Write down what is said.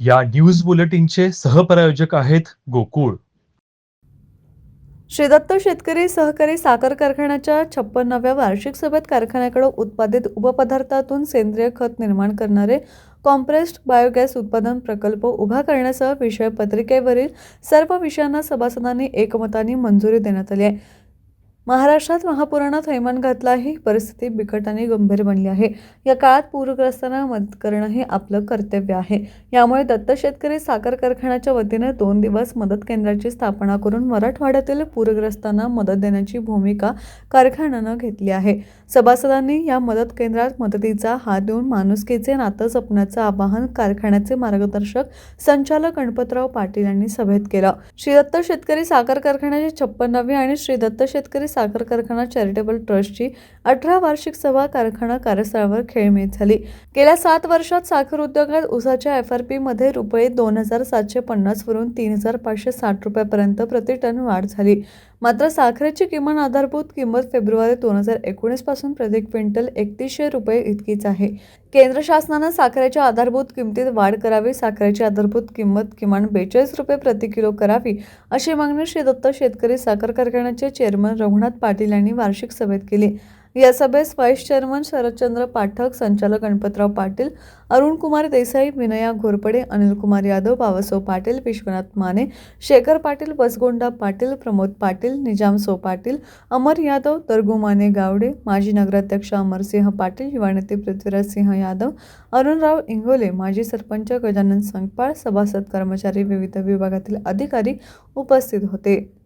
या न्यूज बुलेटिनचे सहप्रायोजक आहेत गोकुळ. श्री दत्त शेतकरी सहकारी साखर कारखान्याच्या छप्पन्नाव्या वार्षिक सभेत कारखान्याकडे उत्पादित उपपदार्थातून सेंद्रिय खत निर्माण करणारे कॉम्प्रेस्ड बायोगॅस उत्पादन प्रकल्प उभा करण्यासह विषय पत्रिकेवरील सर्व विषयांना सभासदांनी एकमताने मंजुरी देण्यात आली आहे. महाराष्ट्रात महापुराणात थैमान घातला आहे ही परिस्थिती बिकट आणि गंभीर बनली आहे. या काळात पूरग्रस्तांना मदत करणं हे आपलं कर्तव्य आहे. यामुळे दत्त शेतकरी साखर कारखान्याच्या वतीने दोन दिवस मदत केंद्राची स्थापना करून मराठवाड्यातील पूरग्रस्तांना मदत देण्याची भूमिका कारखान्यानं घेतली आहे. सभासदांनी या मदत केंद्रात मदतीचा हात देऊन माणुसकीचे नातं जपण्याचं आवाहन कारखान्याचे मार्गदर्शक संचालक गणपतराव पाटील यांनी सभेत केलं. श्री दत्त शेतकरी साखर कारखान्याची छप्पन्नावी आणि श्री दत्त शेतकरी साखर कारखाना चॅरिटेबल ट्रस्टची अठरा वार्षिक सभा कारखाना कार्यस्थळावर खेळमेळ झाली. गेल्या सात वर्षात साखर उद्योगात उसाच्या एफ आर पीमध्ये रुपये दोन हजार सातशे पन्नासवरून तीन हजार पाचशे साठ रुपयापर्यंत प्रति टन वाढ झाली. मात्र साखरेची किमान आधारभूत किंमत फेब्रुवारी दोन हजार एकोणीसपासून प्रति क्विंटल एकतीसशे रुपये इतकीच आहे. केंद्र शासनानं साखरेच्या आधारभूत किमतीत वाढ करावी साखरेची आधारभूत किंमत किमान बेचाळीस रुपये प्रति किलो करावी अशी मागणी श्री दत्त शेतकरी साखर कारखान्याचे चेअरमन रघुनाथ पाटील यांनी वार्षिक सभेत केली. या सभेस व्हाईस चेअरमन शरदचंद्र पाठक संचालक गणपतराव पाटील अरुणकुमार देसाई विनया घोरपडे अनिलकुमार यादव बाबासाहेब पाटील विश्वनाथ माने शेखर पाटील बसगोंडा पाटील प्रमोद पाटील निजामसो पाटील अमर यादव दर्गुमाने गावडे माजी नगराध्यक्ष अमरसिंह पाटील युवा नेते पृथ्वीराज सिंह यादव अरुणराव इंगोले माजी सरपंच गजानन संगपाळ सभासद कर्मचारी विविध विभागातील अधिकारी उपस्थित होते.